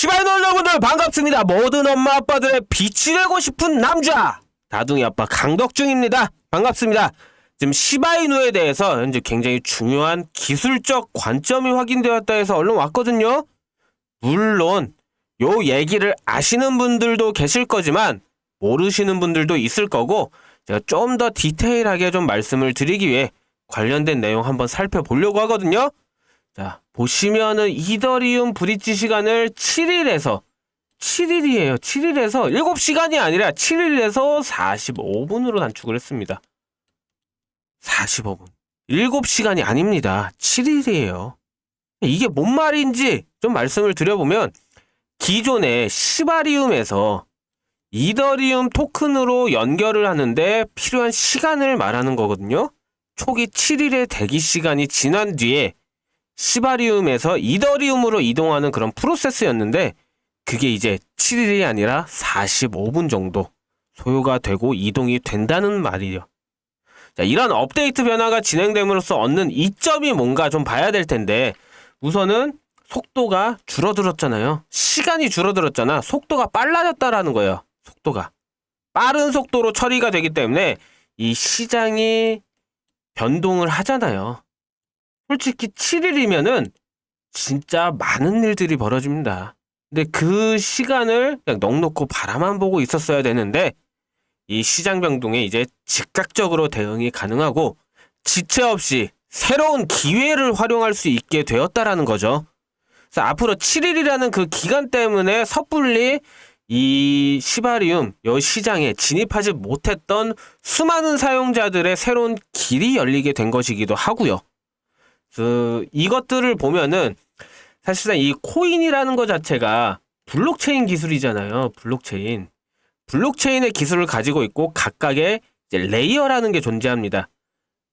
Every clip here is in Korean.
시바이노 여러분들 반갑습니다. 모든 엄마 아빠들의 빛이 되고 싶은 남자 다둥이 아빠 강덕중입니다. 반갑습니다. 지금 시바이누에 대해서 현재 굉장히 중요한 기술적 관점이 확인되었다 해서 얼른 왔거든요. 물론 요 얘기를 아시는 분들도 계실 거지만 모르시는 분들도 있을 거고 제가 좀 더 디테일하게 좀 말씀을 드리기 위해 관련된 내용 한번 살펴보려고 하거든요. 자, 보시면은 이더리움 브릿지 시간을 7일에서 7일이에요. 7일에서 7시간이 아니라 7일에서 45분으로 단축을 했습니다. 45분. 7시간이 아닙니다. 7일이에요. 이게 뭔 말인지 좀 말씀을 드려보면 기존의 시바리움에서 이더리움 토큰으로 연결을 하는데 필요한 시간을 말하는 거거든요. 초기 7일의 대기 시간이 지난 뒤에 시바리움에서 이더리움으로 이동하는 그런 프로세스였는데 그게 이제 7일이 아니라 45분 정도 소요가 되고 이동이 된다는 말이요. 자, 이런 업데이트 변화가 진행됨으로써 얻는 이점이 뭔가 좀 봐야 될 텐데 우선은 속도가 줄어들었잖아요. 시간이 줄어들었잖아. 속도가 빨라졌다라는 거예요. 속도가. 빠른 속도로 처리가 되기 때문에 이 시장이 변동을 하잖아요. 솔직히 7일이면은 진짜 많은 일들이 벌어집니다. 근데 그 시간을 그냥 넉넉고 바라만 보고 있었어야 되는데 이 시장 변동에 이제 즉각적으로 대응이 가능하고 지체 없이 새로운 기회를 활용할 수 있게 되었다라는 거죠. 그래서 앞으로 7일이라는 그 기간 때문에 섣불리 이 시바리움 여 시장에 진입하지 못했던 수많은 사용자들의 새로운 길이 열리게 된 것이기도 하고요. 그 이것들을 보면은 사실상 이 코인이라는 것 자체가 블록체인 기술이잖아요. 블록체인. 블록체인의 기술을 가지고 있고 각각의 레이어라는 게 존재합니다.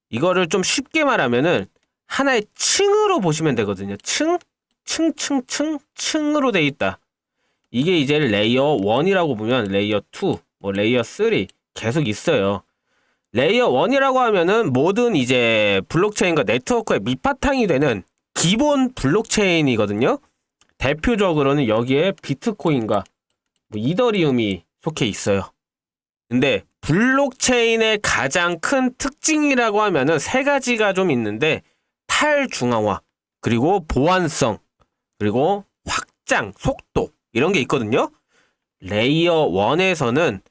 이거를 좀 쉽게 말하면은 하나의 층으로 보시면 되거든요. 층, 층, 층, 층, 층으로 돼 있다. 이게 이제 레이어 1이라고 보면 레이어 2, 뭐 레이어 3 계속 있어요. 레이어 1이라고 하면은 모든 이제 블록체인과 네트워크의 밑바탕이 되는 기본 블록체인이거든요. 대표적으로는 여기에 비트코인과 뭐 이더리움이 속해 있어요. 근데 블록체인의 가장 큰 특징이라고 하면은 세 가지가 좀 있는데 탈중앙화, 그리고 보안성, 그리고 확장, 속도 이런 게 있거든요. 레이어 1에서는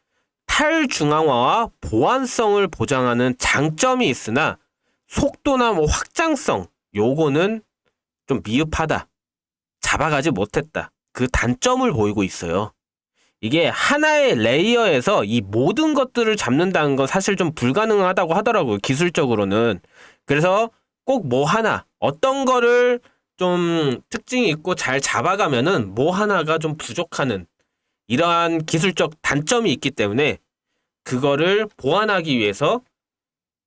탈중앙화와 보안성을 보장하는 장점이 있으나 속도나 뭐 확장성 요거는 좀 미흡하다. 잡아가지 못했다. 그 단점을 보이고 있어요. 이게 하나의 레이어에서 이 모든 것들을 잡는다는 건 사실 좀 불가능하다고 하더라고요. 기술적으로는. 그래서 꼭 뭐 하나, 어떤 거를 좀 특징이 있고 잘 잡아가면은 뭐 하나가 좀 부족하는 이러한 기술적 단점이 있기 때문에 그거를 보완하기 위해서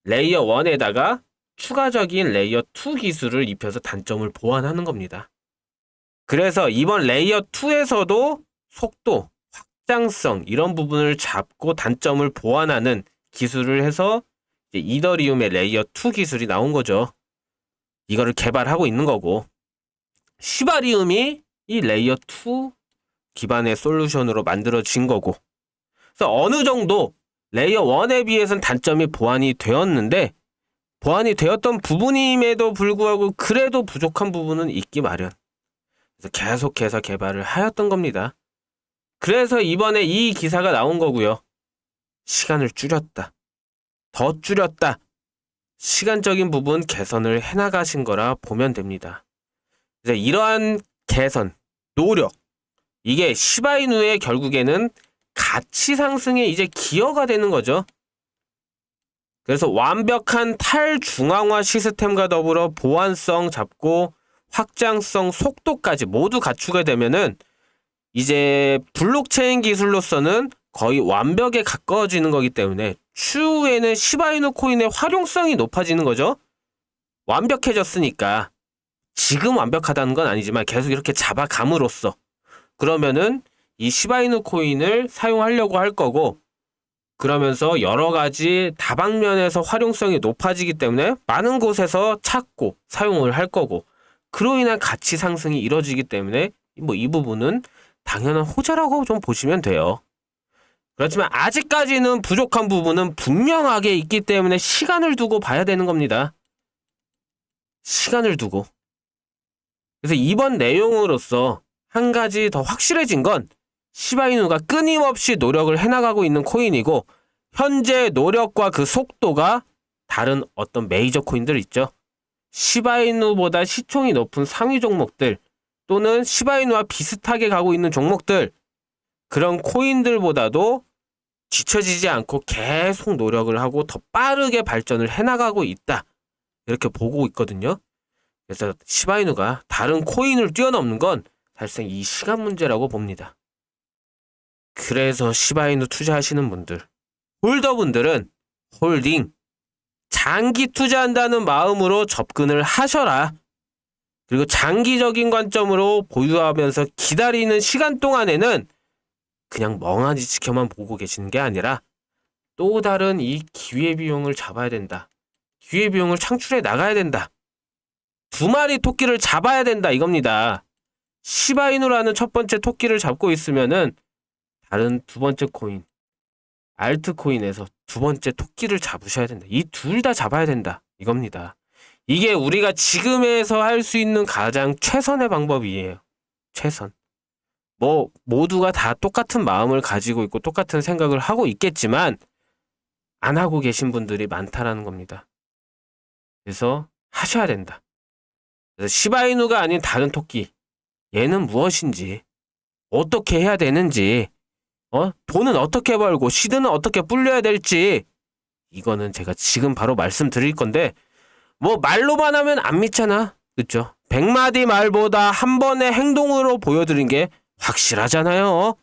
레이어 1에다가 추가적인 레이어 2 기술을 입혀서 단점을 보완하는 겁니다. 그래서 이번 레이어 2에서도 속도, 확장성 이런 부분을 잡고 단점을 보완하는 기술을 해서 이더리움의 레이어 2 기술이 나온 거죠. 이거를 개발하고 있는 거고 시바리움이 이 레이어 2 기반의 솔루션으로 만들어진 거고 그래서 어느 정도 레이어 1에 비해서는 단점이 보완이 되었는데 보완이 되었던 부분임에도 불구하고 그래도 부족한 부분은 있기 마련. 그래서 계속해서 개발을 하였던 겁니다. 그래서 이번에 이 기사가 나온 거고요. 시간을 줄였다. 더 줄였다. 시간적인 부분 개선을 해나가신 거라 보면 됩니다. 그래서 이러한 개선, 노력, 이게 시바이누의 결국에는 가치 상승에 이제 기여가 되는 거죠. 그래서 완벽한 탈중앙화 시스템과 더불어 보안성 잡고 확장성 속도까지 모두 갖추게 되면은 이제 블록체인 기술로서는 거의 완벽에 가까워지는 거기 때문에 추후에는 시바이누 코인의 활용성이 높아지는 거죠. 완벽해졌으니까 지금 완벽하다는 건 아니지만 계속 이렇게 잡아감으로써 그러면은 이 시바이누 코인을 사용하려고 할 거고 그러면서 여러 가지 다방면에서 활용성이 높아지기 때문에 많은 곳에서 찾고 사용을 할 거고 그로 인한 가치 상승이 이뤄지기 때문에 뭐 이 부분은 당연한 호재라고 좀 보시면 돼요. 그렇지만 아직까지는 부족한 부분은 분명하게 있기 때문에 시간을 두고 봐야 되는 겁니다. 시간을 두고. 그래서 이번 내용으로서 한 가지 더 확실해진 건 시바이누가 끊임없이 노력을 해나가고 있는 코인이고 현재 노력과 그 속도가 다른 어떤 메이저 코인들 있죠. 시바이누보다 시총이 높은 상위 종목들 또는 시바이누와 비슷하게 가고 있는 종목들 그런 코인들보다도 지쳐지지 않고 계속 노력을 하고 더 빠르게 발전을 해나가고 있다. 이렇게 보고 있거든요. 그래서 시바이누가 다른 코인을 뛰어넘는 건 사실상 이 시간 문제라고 봅니다. 그래서 시바이누 투자하시는 분들, 홀더분들은 홀딩, 장기 투자한다는 마음으로 접근을 하셔라. 그리고 장기적인 관점으로 보유하면서 기다리는 시간 동안에는 그냥 멍하니 지켜만 보고 계시는 게 아니라 또 다른 이 기회비용을 잡아야 된다. 기회비용을 창출해 나가야 된다. 두 마리 토끼를 잡아야 된다 이겁니다. 시바이누라는 첫 번째 토끼를 잡고 있으면은 다른 두 번째 코인, 알트코인에서 두 번째 토끼를 잡으셔야 된다. 이 둘 다 잡아야 된다. 이겁니다. 이게 우리가 지금에서 할 수 있는 가장 최선의 방법이에요. 최선. 뭐 모두가 다 똑같은 마음을 가지고 있고 똑같은 생각을 하고 있겠지만 안 하고 계신 분들이 많다라는 겁니다. 그래서 하셔야 된다. 그래서 시바이누가 아닌 다른 토끼 얘는 무엇인지 어떻게 해야 되는지 어 돈은 어떻게 벌고 시드는 어떻게 불려야 될지 이거는 제가 지금 바로 말씀드릴 건데 뭐 말로만 하면 안 믿잖아 그쵸? 백마디 말보다 한 번의 행동으로 보여드린 게 확실하잖아요.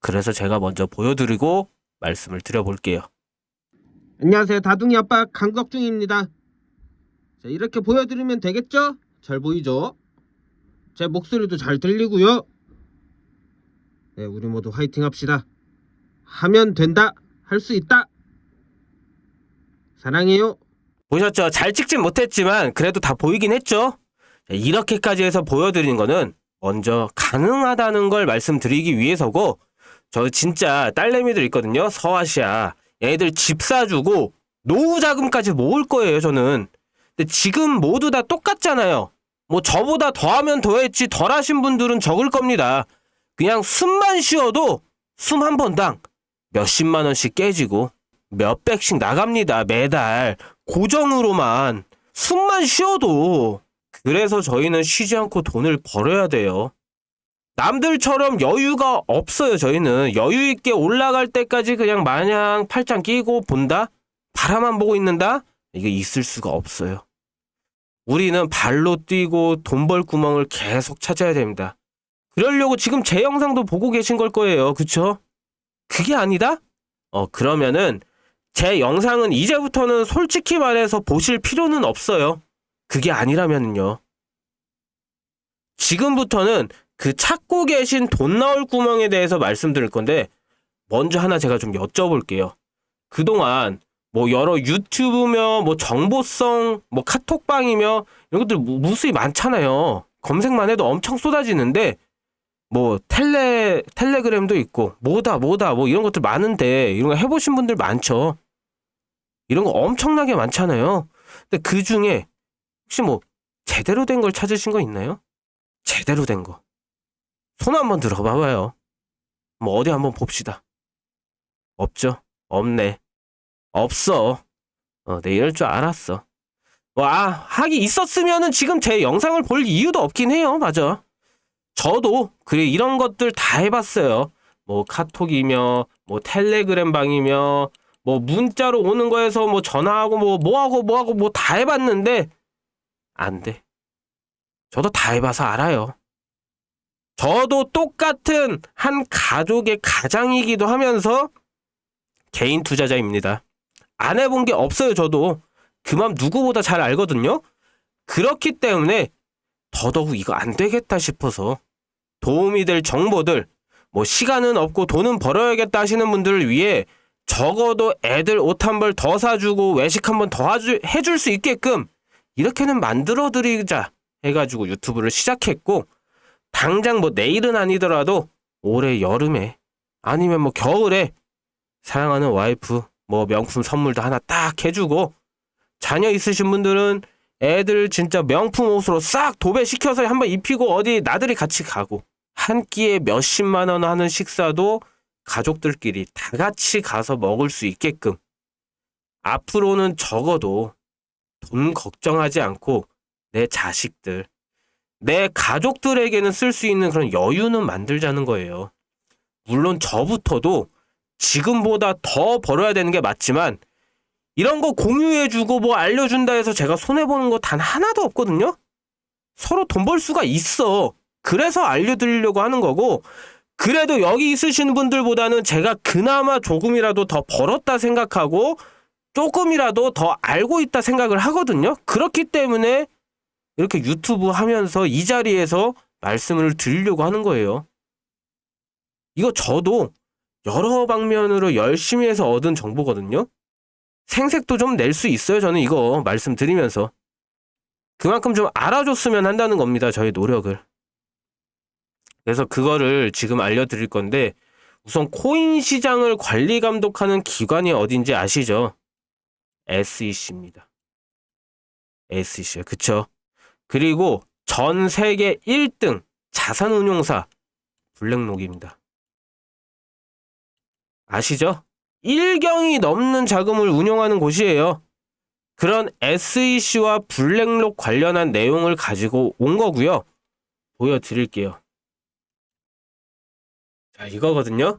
그래서 제가 먼저 보여드리고 말씀을 드려볼게요. 안녕하세요. 다둥이 아빠 강덕중입니다. 자, 이렇게 보여드리면 되겠죠? 잘 보이죠? 제 목소리도 잘 들리고요. 네, 우리 모두 화이팅 합시다. 하면 된다. 할 수 있다. 사랑해요. 보셨죠? 잘 찍진 못했지만 그래도 다 보이긴 했죠? 자, 이렇게까지 해서 보여드린 거는 먼저 가능하다는 걸 말씀드리기 위해서고 저 진짜 딸내미들 있거든요. 서아시아. 얘네들 집 사주고 노후 자금까지 모을 거예요, 저는. 근데 지금 모두 다 똑같잖아요. 뭐 저보다 더하면 더했지 덜 하신 분들은 적을 겁니다. 그냥 숨만 쉬어도 숨 한 번당 몇십만 원씩 깨지고 몇백씩 나갑니다. 매달 고정으로만 숨만 쉬어도 그래서 저희는 쉬지 않고 돈을 벌어야 돼요. 남들처럼 여유가 없어요, 저희는. 여유 있게 올라갈 때까지 그냥 마냥 팔짱 끼고 본다? 바라만 보고 있는다? 이게 있을 수가 없어요. 우리는 발로 뛰고 돈 벌 구멍을 계속 찾아야 됩니다. 그러려고 지금 제 영상도 보고 계신 걸 거예요. 그쵸? 그게 아니다? 어, 그러면은 제 영상은 이제부터는 솔직히 말해서 보실 필요는 없어요. 그게 아니라면요. 지금부터는 그 찾고 계신 돈 나올 구멍에 대해서 말씀드릴 건데 먼저 하나 제가 좀 여쭤볼게요. 그동안 뭐 여러 유튜브며 뭐 정보성 뭐 카톡방이며 이런 것들 무- 무수히 많잖아요. 검색만 해도 엄청 쏟아지는데 뭐 텔레 텔레그램도 있고 뭐다 뭐다 뭐 이런 것들 많은데 이런 거 해보신 분들 많죠. 이런 거 엄청나게 많잖아요. 근데 그 중에 혹시 뭐 제대로 된 걸 찾으신 거 있나요? 제대로 된 거. 손 한번 들어봐봐요. 뭐 어디 한번 봅시다. 없죠? 없네. 없어. 어, 내 이럴 줄 알았어. 뭐, 아, 하기 있었으면은 지금 제 영상을 볼 이유도 없긴 해요. 맞아. 저도, 그래, 이런 것들 다 해봤어요. 뭐, 카톡이며, 뭐, 텔레그램 방이며, 뭐, 문자로 오는 거에서 뭐, 전화하고, 뭐, 뭐하고, 뭐하고, 뭐, 다 해봤는데, 안 돼. 저도 다 해봐서 알아요. 저도 똑같은 한 가족의 가장이기도 하면서 개인 투자자입니다. 안 해본 게 없어요, 저도. 그맘 누구보다 잘 알거든요. 그렇기 때문에 더더욱 이거 안 되겠다 싶어서 도움이 될 정보들, 뭐 시간은 없고 돈은 벌어야겠다 하시는 분들을 위해 적어도 애들 옷 한 벌 더 사주고 외식 한 번 더 해줄 수 있게끔 이렇게는 만들어 드리자 해가지고 유튜브를 시작했고 당장 뭐 내일은 아니더라도 올해 여름에 아니면 뭐 겨울에 사랑하는 와이프 뭐 명품 선물도 하나 딱 해주고 자녀 있으신 분들은 애들 진짜 명품 옷으로 싹 도배시켜서 한번 입히고 어디 나들이 같이 가고 한 끼에 몇십만 원 하는 식사도 가족들끼리 다 같이 가서 먹을 수 있게끔 앞으로는 적어도 돈 걱정하지 않고 내 자식들, 내 가족들에게는 쓸 수 있는 그런 여유는 만들자는 거예요. 물론 저부터도 지금보다 더 벌어야 되는 게 맞지만 이런 거 공유해주고 뭐 알려준다 해서 제가 손해보는 거 단 하나도 없거든요? 서로 돈 벌 수가 있어. 그래서 알려드리려고 하는 거고, 그래도 여기 있으신 분들보다는 제가 그나마 조금이라도 더 벌었다 생각하고, 조금이라도 더 알고 있다 생각을 하거든요? 그렇기 때문에 이렇게 유튜브 하면서 이 자리에서 말씀을 드리려고 하는 거예요. 이거 저도 여러 방면으로 열심히 해서 얻은 정보거든요? 생색도 좀 낼 수 있어요. 저는 이거 말씀드리면서. 그만큼 좀 알아줬으면 한다는 겁니다. 저의 노력을. 그래서 그거를 지금 알려드릴 건데, 우선 코인 시장을 관리 감독하는 기관이 어딘지 아시죠? SEC입니다. SEC요. 그쵸? 그리고 전 세계 1등 자산운용사 블랙록입니다. 아시죠? 1경이 넘는 자금을 운용하는 곳이에요. 그런 SEC와 블랙록 관련한 내용을 가지고 온 거고요. 보여드릴게요. 자, 이거거든요.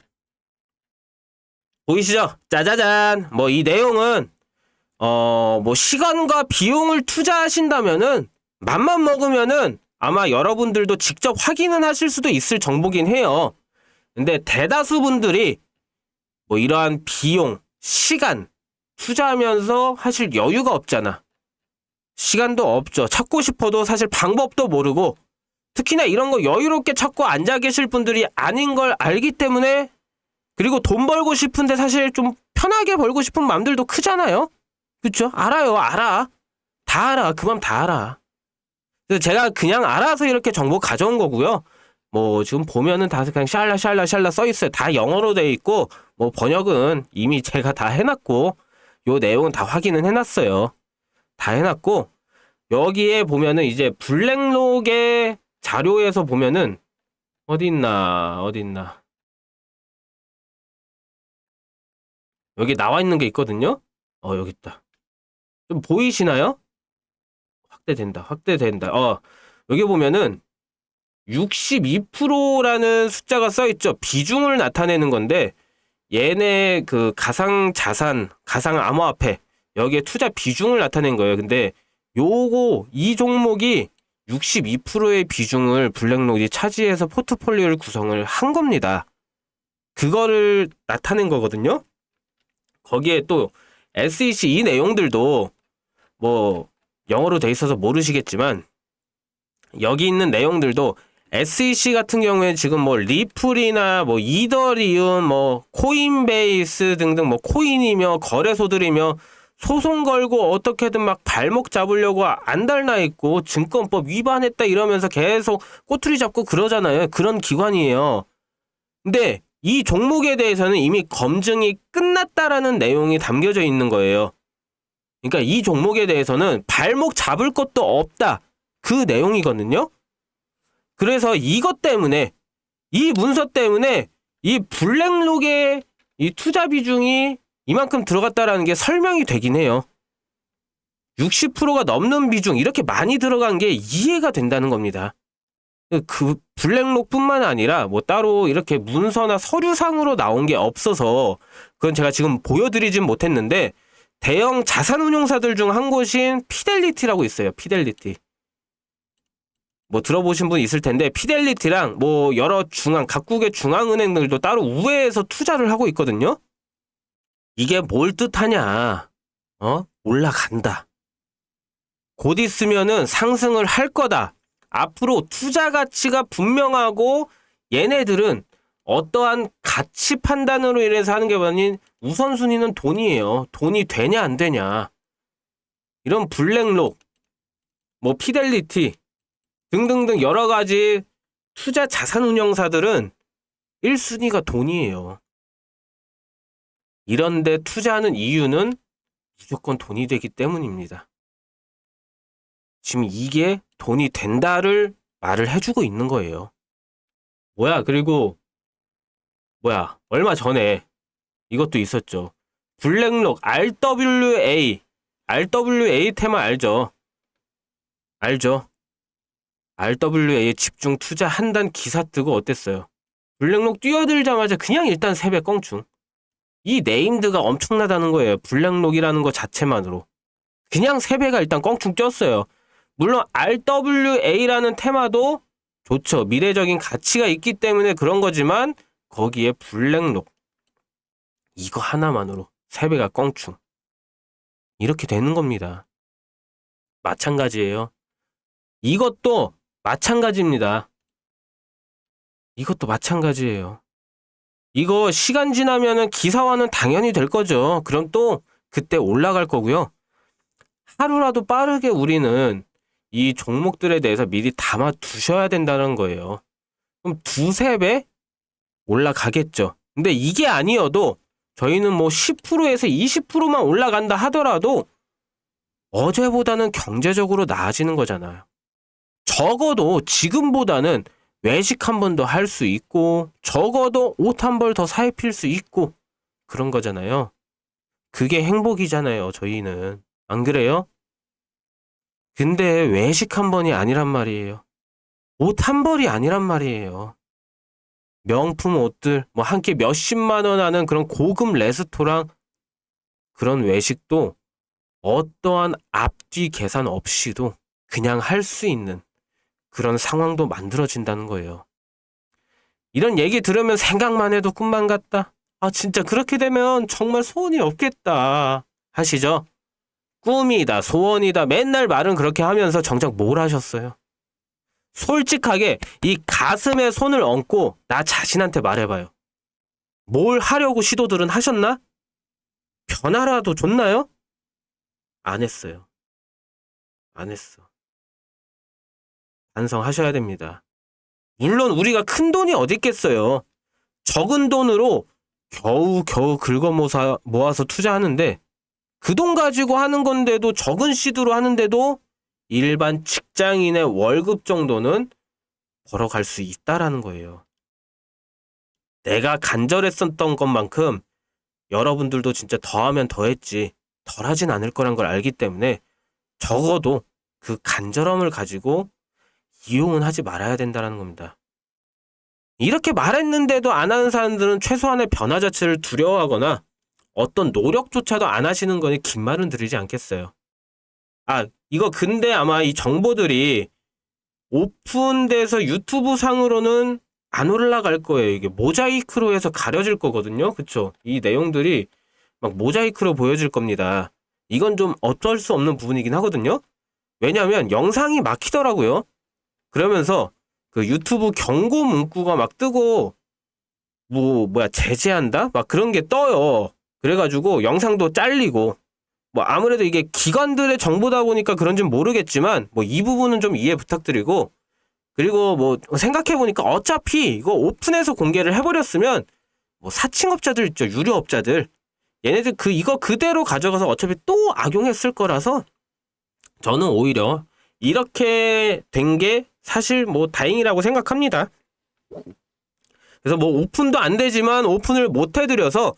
보이시죠? 짜자잔. 뭐 이 내용은 어, 뭐 시간과 비용을 투자하신다면은 맘만 먹으면은 아마 여러분들도 직접 확인은 하실 수도 있을 정보긴 해요. 근데 대다수 분들이 뭐 이러한 비용, 시간 투자하면서 하실 여유가 없잖아. 시간도 없죠. 찾고 싶어도 사실 방법도 모르고 특히나 이런 거 여유롭게 찾고 앉아 계실 분들이 아닌 걸 알기 때문에 그리고 돈 벌고 싶은데 사실 좀 편하게 벌고 싶은 마음들도 크잖아요. 그쵸? 알아요. 알아. 다 알아. 그맘다 알아. 그래서 제가 그냥 알아서 이렇게 정보 가져온 거고요. 뭐 지금 보면은 다 그냥 샬라 샬라 샬라 써 있어요. 다 영어로 돼 있고 뭐 번역은 이미 제가 다 해놨고 요 내용은 다 확인은 해놨어요. 다 해놨고 여기에 보면은 이제 블랙록의 자료에서 보면은 어디 있나 어디 있나 여기 나와 있는 게 있거든요. 어 여기 있다. 좀 보이시나요? 확대된다. 확대된다. 어 여기 보면은 62%라는 숫자가 써 있죠. 비중을 나타내는 건데 얘네 그 가상 자산, 가상 암호화폐 여기에 투자 비중을 나타낸 거예요. 근데 요거 이 종목이 62%의 비중을 블랙록이 차지해서 포트폴리오를 구성을 한 겁니다. 그거를 나타낸 거거든요. 거기에 또 SEC 이 내용들도 뭐 영어로 돼 있어서 모르시겠지만 여기 있는 내용들도 SEC 같은 경우에 지금 뭐 리플이나 뭐 이더리움, 뭐 코인베이스 등등 뭐 코인이며 거래소들이며 소송 걸고 어떻게든 막 발목 잡으려고 안 달나 있고 증권법 위반했다 이러면서 계속 꼬투리 잡고 그러잖아요. 그런 기관이에요. 근데 이 종목에 대해서는 이미 검증이 끝났다라는 내용이 담겨져 있는 거예요. 그러니까 이 종목에 대해서는 발목 잡을 것도 없다. 그 내용이거든요. 그래서 이것 때문에 이 문서 때문에 이 블랙록의 이 투자 비중이 이만큼 들어갔다라는 게 설명이 되긴 해요. 60%가 넘는 비중 이렇게 많이 들어간 게 이해가 된다는 겁니다. 그 블랙록뿐만 아니라 뭐 따로 이렇게 문서나 서류상으로 나온 게 없어서 그건 제가 지금 보여드리진 못했는데 대형 자산운용사들 중 한 곳인 피델리티라고 있어요. 피델리티. 뭐 들어보신 분 있을 텐데 피델리티랑 뭐 여러 중앙 각국의 중앙은행들도 따로 우회해서 투자를 하고 있거든요. 이게 뭘 뜻하냐? 어? 올라간다. 곧 있으면은 상승을 할 거다. 앞으로 투자 가치가 분명하고 얘네들은 어떠한 가치 판단으로 인해서 하는 게 아닌 우선순위는 돈이에요. 돈이 되냐 안 되냐. 이런 블랙록, 뭐 피델리티 등등등 여러 가지 투자 자산 운영사들은 1순위가 돈이에요. 이런데 투자하는 이유는 무조건 돈이 되기 때문입니다. 지금 이게 돈이 된다를 말을 해주고 있는 거예요. 뭐야, 그리고, 뭐야, 얼마 전에 이것도 있었죠. 블랙록 RWA, RWA 테마 알죠? 알죠? RWA에 집중 투자한다는 기사 뜨고 어땠어요? 블랙록 뛰어들자마자 그냥 일단 세배 껑충. 이 네임드가 엄청나다는 거예요. 블랙록이라는 것 자체만으로. 그냥 세배가 일단 껑충 뛰었어요. 물론 RWA라는 테마도 좋죠. 미래적인 가치가 있기 때문에 그런 거지만 거기에 블랙록 이거 하나만으로 세배가 껑충. 이렇게 되는 겁니다. 마찬가지예요. 이것도 마찬가지입니다. 이것도 마찬가지예요. 이거 시간 지나면은 기사화는 당연히 될 거죠. 그럼 또 그때 올라갈 거고요. 하루라도 빠르게 우리는 이 종목들에 대해서 미리 담아 두셔야 된다는 거예요. 그럼 두세 배 올라가겠죠. 근데 이게 아니어도 저희는 뭐 10%에서 20%만 올라간다 하더라도 어제보다는 경제적으로 나아지는 거잖아요. 적어도 지금보다는 외식 한 번 더 할 수 있고 적어도 옷 한 벌 더 사입힐 수 있고 그런 거잖아요. 그게 행복이잖아요, 저희는. 안 그래요? 근데 외식 한 번이 아니란 말이에요. 옷 한 벌이 아니란 말이에요. 명품 옷들, 뭐 한 끼 몇십만 원 하는 그런 고급 레스토랑 그런 외식도 어떠한 앞뒤 계산 없이도 그냥 할 수 있는 그런 상황도 만들어진다는 거예요. 이런 얘기 들으면 생각만 해도 꿈만 같다. 아, 진짜 그렇게 되면 정말 소원이 없겠다. 하시죠? 꿈이다, 소원이다, 맨날 말은 그렇게 하면서 정작 뭘 하셨어요? 솔직하게 이 가슴에 손을 얹고 나 자신한테 말해봐요. 뭘 하려고 시도들은 하셨나? 변화라도 줬나요? 안 했어요. 안 했어. 반성하셔야 됩니다. 물론 우리가 큰 돈이 어디 있겠어요. 적은 돈으로 겨우 겨우 긁어 모사, 모아서 투자하는데 그 돈 가지고 하는 건데도 적은 시드로 하는데도 일반 직장인의 월급 정도는 벌어갈 수 있다라는 거예요. 내가 간절했었던 것만큼 여러분들도 진짜 더하면 더했지 덜하진 않을 거란 걸 알기 때문에 적어도 그 간절함을 가지고 이용은 하지 말아야 된다는 겁니다. 이렇게 말했는데도 안 하는 사람들은 최소한의 변화 자체를 두려워하거나 어떤 노력조차도 안 하시는 거니 긴 말은 드리지 않겠어요. 아, 이거 근데 아마 이 정보들이 오픈돼서 유튜브 상으로는 안 올라갈 거예요. 이게 모자이크로 해서 가려질 거거든요. 그쵸? 이 내용들이 막 모자이크로 보여질 겁니다. 이건 좀 어쩔 수 없는 부분이긴 하거든요. 왜냐하면 영상이 막히더라고요. 그러면서 그 유튜브 경고 문구가 막 뜨고 뭐 뭐야 제재한다? 막 그런 게 떠요. 그래가지고 영상도 잘리고. 뭐 아무래도 이게 기관들의 정보다 보니까 그런지는 모르겠지만 뭐 이 부분은 좀 이해 부탁드리고. 그리고 뭐 생각해 보니까 어차피 이거 오픈해서 공개를 해버렸으면 뭐 사칭업자들 있죠 유료업자들. 얘네들 그 이거 그대로 가져가서 어차피 또 악용했을 거라서 저는 오히려 이렇게 된 게 사실 뭐 다행이라고 생각합니다. 그래서 뭐 오픈도 안 되지만 오픈을 못 해드려서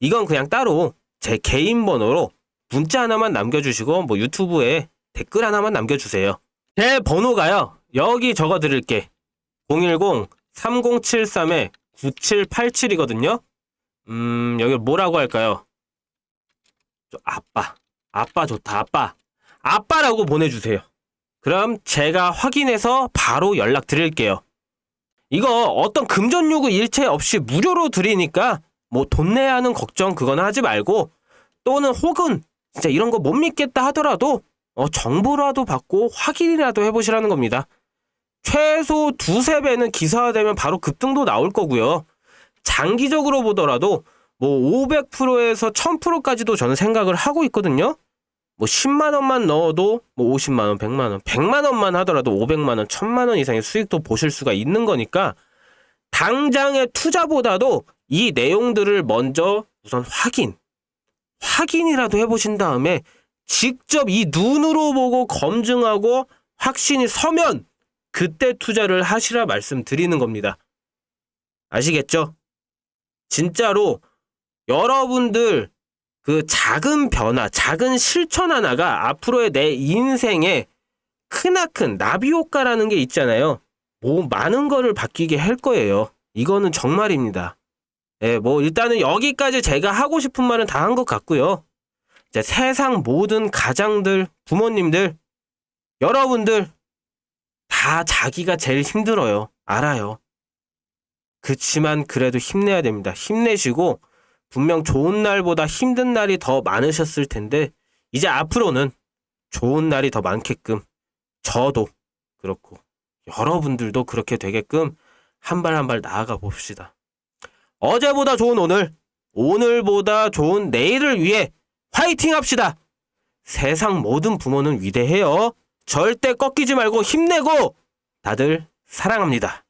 이건 그냥 따로 제 개인 번호로 문자 하나만 남겨주시고 뭐 유튜브에 댓글 하나만 남겨주세요. 제 번호가요. 여기 적어드릴게. 010-3073-9787이거든요. 음, 여기 뭐라고 할까요? 저 아빠. 아빠 좋다, 아빠. 아빠라고 보내주세요. 그럼 제가 확인해서 바로 연락 드릴게요. 이거 어떤 금전 요구 일체 없이 무료로 드리니까 뭐 돈 내야 하는 걱정 그거는 하지 말고 또는 혹은 진짜 이런 거 못 믿겠다 하더라도 어, 정보라도 받고 확인이라도 해보시라는 겁니다. 최소 두세 배는 기사화되면 바로 급등도 나올 거고요. 장기적으로 보더라도 뭐 500%에서 1000%까지도 저는 생각을 하고 있거든요. 뭐 10만 원만 넣어도 뭐 50만 원, 100만 원, 100만 원만 하더라도 500만 원, 1000만 원 이상의 수익도 보실 수가 있는 거니까 당장의 투자보다도 이 내용들을 먼저 우선 확인, 확인이라도 해보신 다음에 직접 이 눈으로 보고 검증하고 확신이 서면 그때 투자를 하시라 말씀드리는 겁니다. 아시겠죠? 진짜로 여러분들 그 작은 변화, 작은 실천 하나가 앞으로의 내 인생에 크나큰 나비 효과라는 게 있잖아요. 뭐 많은 거를 바뀌게 할 거예요. 이거는 정말입니다. 예, 뭐 일단은 여기까지 제가 하고 싶은 말은 다 한 것 같고요. 이제 세상 모든 가장들, 부모님들, 여러분들 다 자기가 제일 힘들어요. 알아요. 그치만 그래도 힘내야 됩니다. 힘내시고 분명 좋은 날보다 힘든 날이 더 많으셨을 텐데 이제 앞으로는 좋은 날이 더 많게끔 저도 그렇고 여러분들도 그렇게 되게끔 한 발 한 발 나아가 봅시다. 어제보다 좋은 오늘, 오늘보다 좋은 내일을 위해 화이팅 합시다. 세상 모든 부모는 위대해요. 절대 꺾이지 말고 힘내고 다들 사랑합니다.